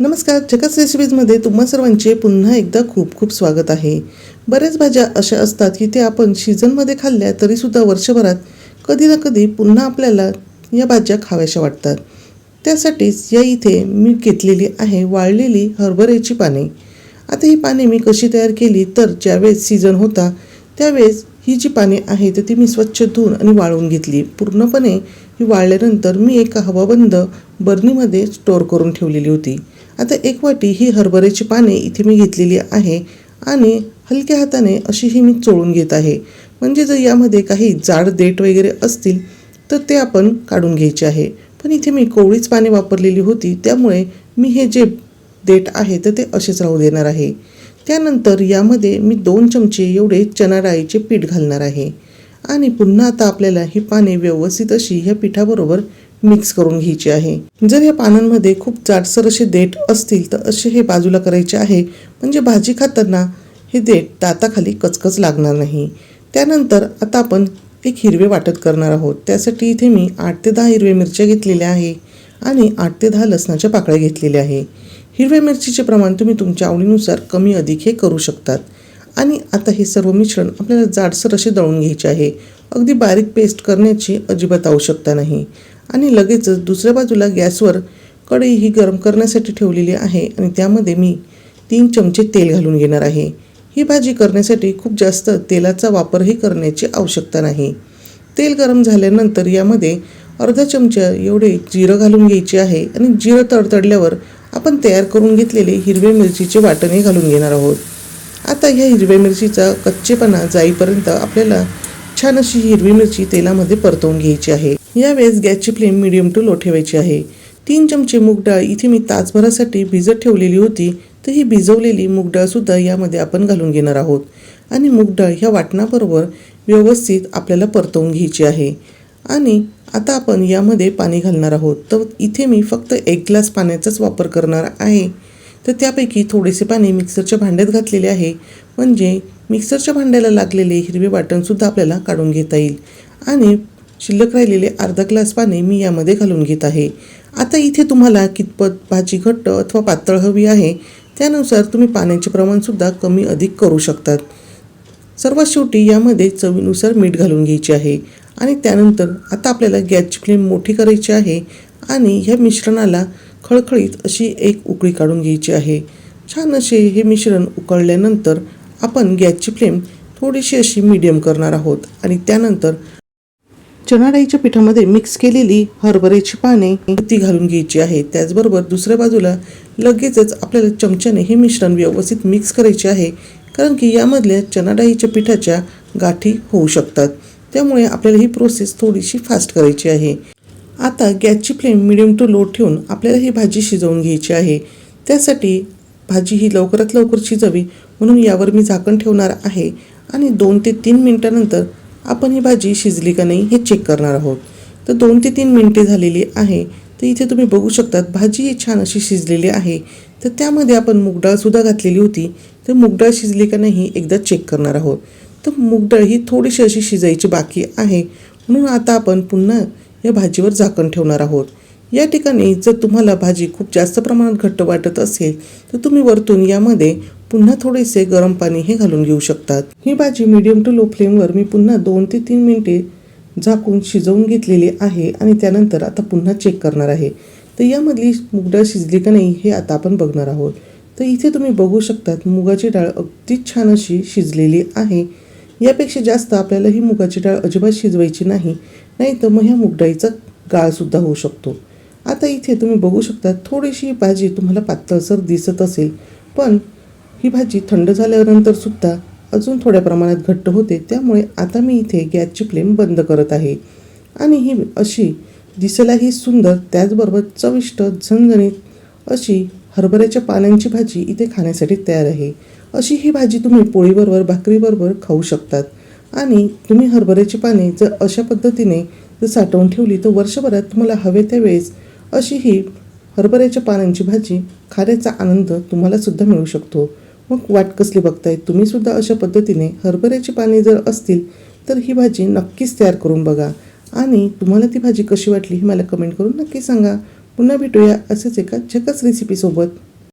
नमस्कार झकास रेसिपीजमध्ये तुम्हा सर्वांचे पुन्हा एकदा खूप खूप स्वागत आहे. बऱ्याच भाज्या अशा असतात की त्या आपण सीझनमध्ये खाल्ल्या तरीसुद्धा वर्षभरात कधी ना कधी पुन्हा आपल्याला या भाज्या खाव्याशा वाटतात. त्यासाठीच या इथे मी घेतलेली आहे वाळलेली हरभऱ्याची पाने. आता ही पाने मी कशी तयार केली तर ज्यावेळेस सीझन होता त्यावेळेस ही जी पाने आहेत तर ती मी स्वच्छ धुवून आणि वाळवून घेतली. पूर्णपणे ही वाळल्यानंतर मी एका हवाबंद बर्नीमध्ये स्टोअर करून ठेवलेली होती. आता एक वाटी ही हरभऱ्याची पाने इथे मी घेतलेली आहे आणि हलक्या हाताने अशी ही मी चोळून घेत आहे. म्हणजे जर यामध्ये काही जाड देठ वगैरे असतील तर ते आपण काढून घ्यायचे आहे. पण इथे मी कोवळीच पाने वापरलेली होती त्यामुळे मी हे जे देठ आहे तर ते असेच राहू देणार आहे. त्यानंतर यामध्ये मी दोन चमचे एवढे चणा डाळीचे पीठ घालणार आहे. आणि पुन्हा आता आपल्याला ही पाने व्यवस्थित अशी ह्या पिठाबरोबर मिक्स करून घ्यायची आहे. जर या पानांमध्ये खूप जाडसर असे देठ असतील तर असे हे बाजूला करायचे आहे. म्हणजे भाजी खाताना हे देठ दाताखाली कचकच लागणार नाही. त्यानंतर आता आपण एक हिरवे वाटत करणार आहोत. त्यासाठी इथे मी आठ ते दहा हिरव्या मिरच्या घेतलेल्या आहे आणि आठ ते दहा लसणाच्या पाकळ्या घेतलेल्या आहे. हिरव्या मिरचीचे प्रमाण तुम्ही तुमच्या आवडीनुसार कमी अधिक हे करू शकतात. आणि आता हे सर्व मिश्रण आपल्याला जाडसर असे दळून घ्यायचे आहे. अगदी बारीक पेस्ट करण्याची अजिबात आवश्यकता नाही. आणि लगेचच दुसऱ्या बाजूला गॅसवर कढई ही गरम करण्यासाठी ठेवलेली आहे आणि त्यामध्ये मी तीन चमचे तेल घालून घेणार आहे. ही भाजी करण्यासाठी खूप जास्त तेलाचा वापरही करण्याची आवश्यकता नाही. तेल गरम झाल्यानंतर यामध्ये अर्धा चमचा एवढे जिरं घालून घ्यायचे आहे आणि जिरं तडतडल्यावर आपण तयार करून घेतलेले हिरवे मिरचीचे वाटणे घालून घेणार आहोत. आता ह्या हिरव्या मिरचीचा कच्चेपणा जाईपर्यंत आपल्याला छान अशी हिरवी मिरची तेलामध्ये परतवून घ्यायची आहे. यावेळेस गॅसची फ्लेम मिडियम टू लो ठेवायची आहे. तीन चमचे मूग डाळ इथे मी तासभरासाठी भिजत ठेवलेली होती तर ही भिजवलेली मूग डाळसुद्धा यामध्ये आपण घालून घेणार आहोत. आणि मूग डाळ ह्या वाटणाबरोबर व्यवस्थित आपल्याला परतवून घ्यायची आहे. आणि आता आपण यामध्ये पाणी घालणार आहोत. तर इथे मी फक्त एक ग्लास पाण्याचाच वापर करणार आहे. तर त्यापैकी थोडेसे पाणी मिक्सरच्या भांड्यात घातलेले आहे. म्हणजे मिक्सरच्या भांड्याला लागलेले हिरवे वाटणसुद्धा आपल्याला काढून घेता येईल. आणि शिल्लक राहिलेले अर्धा ग्लास पाणी मी यामध्ये घालून घेत आहे. आता इथे तुम्हाला कितपत भाजी घट्ट अथवा पातळ हवी आहे त्यानुसार तुम्ही पाण्याचे प्रमाणसुद्धा कमी अधिक करू शकतात. सर्वात शेवटी यामध्ये चवीनुसार मीठ घालून घ्यायचे आहे. आणि त्यानंतर आता आपल्याला गॅसची फ्लेम मोठी करायची आहे आणि ह्या मिश्रणाला खळखळीत अशी एक उकळी काढून घ्यायची आहे. छान असे हे मिश्रण उकळल्यानंतर आपण गॅसची फ्लेम थोडीशी अशी मीडियम करणार आहोत आणि त्यानंतर चणाडाईच्या पिठामध्ये मिक्स केलेली हरभऱ्याची पाने ती घालून घ्यायची आहे. त्याचबरोबर दुसऱ्या बाजूला लगेचच आपल्याला चमच्याने हे मिश्रण व्यवस्थित मिक्स करायचे आहे कारण की यामधल्या चणाडाईच्या पिठाच्या गाठी होऊ शकतात. त्यामुळे आपल्याला ही प्रोसेस थोडीशी फास्ट करायची आहे. आता गॅसची फ्लेम मिडियम टू लो ठेवून आपल्याला ही भाजी शिजवून घ्यायची आहे. त्यासाठी भाजी ही लवकरात लवकर शिजावी म्हणून यावर मी झाकण ठेवणार आहे आणि दोन ते तीन मिनटानंतर आपण ही भाजी शिजली का नाही हे चेक करणार आहोत. तर दोन ते तीन मिनटे झालेली आहे. तर इथे तुम्ही बघू शकतात भाजी ही छान अशी शिजलेली आहे. तर त्यामध्ये आपण मुगडाळसुद्धा घातलेली होती. तर मुगडाळ शिजली का नाही एकदा चेक करणार आहोत. तर मुगडाळ ही थोडीशी अशी शिजायची बाकी आहे. म्हणून आता आपण पुन्हा या भाजीवर झाकण ठेवणार आहोत. या ठिकाणी जर तुम्हाला भाजी खूप जास्त प्रमाणात घट्ट वाटत असेल तर तुम्ही वरतून यामध्ये पुन्हा थोडेसे गरम पाणी हे घालून घेऊ शकतात. ही भाजी मीडियम टू लो फ्लेमवर मी पुन्हा दोन ते तीन मिनिटे झाकून शिजवून घेतलेली आहे आणि त्यानंतर आता पुन्हा चेक करणार आहे. तर यामधली मुगडाळ शिजली का नाही हे आता आपण बघणार आहोत. तर इथे तुम्ही बघू शकतात मुगाची डाळ अगदी छान अशी शिजलेली आहे. यापेक्षा जास्त आपल्याला ही मुगाची डाळ अजिबात शिजवायची नाही. नाही तर मग ह्या मुगडाळीचा गाळसुद्धा होऊ शकतो. आता इथे तुम्ही बघू शकता थोडीशी भाजी तुम्हाला पातळसर दिसत असेल. पण ही भाजी थंड झाल्यानंतर सुद्धा अजून थोड्या प्रमाणात घट्ट होते. त्यामुळे आता मी इथे गॅसची फ्लेम बंद करत आहे. आणि ही अशी दिसायलाही सुंदर त्याचबरोबर चविष्ट झणझणीत अशी हरभऱ्याच्या पानांची भाजी इथे खाण्यासाठी तयार आहे. अशी ही भाजी तुम्ही पोळीबरोबर भाकरीबरोबर खाऊ शकतात. आणि तुम्ही हरभऱ्याची पाने जर अशा पद्धतीने जर साठवून ठेवली तर वर्षभरात तुम्हाला हवे त्यावेळेस अशी ही हरभऱ्याच्या पानांची भाजी खाण्याचा आनंद तुम्हालासुद्धा मिळू शकतो. मग वाट कसली बघताय? तुम्हीसुद्धा अशा पद्धतीने हरभऱ्याची पाने जर असतील तर ही भाजी नक्कीच तयार करून बघा. आणि तुम्हाला ती भाजी कशी वाटली ही मला कमेंट करून नक्की सांगा. पुन्हा भेटूया असेच एका झकास रेसिपीसोबत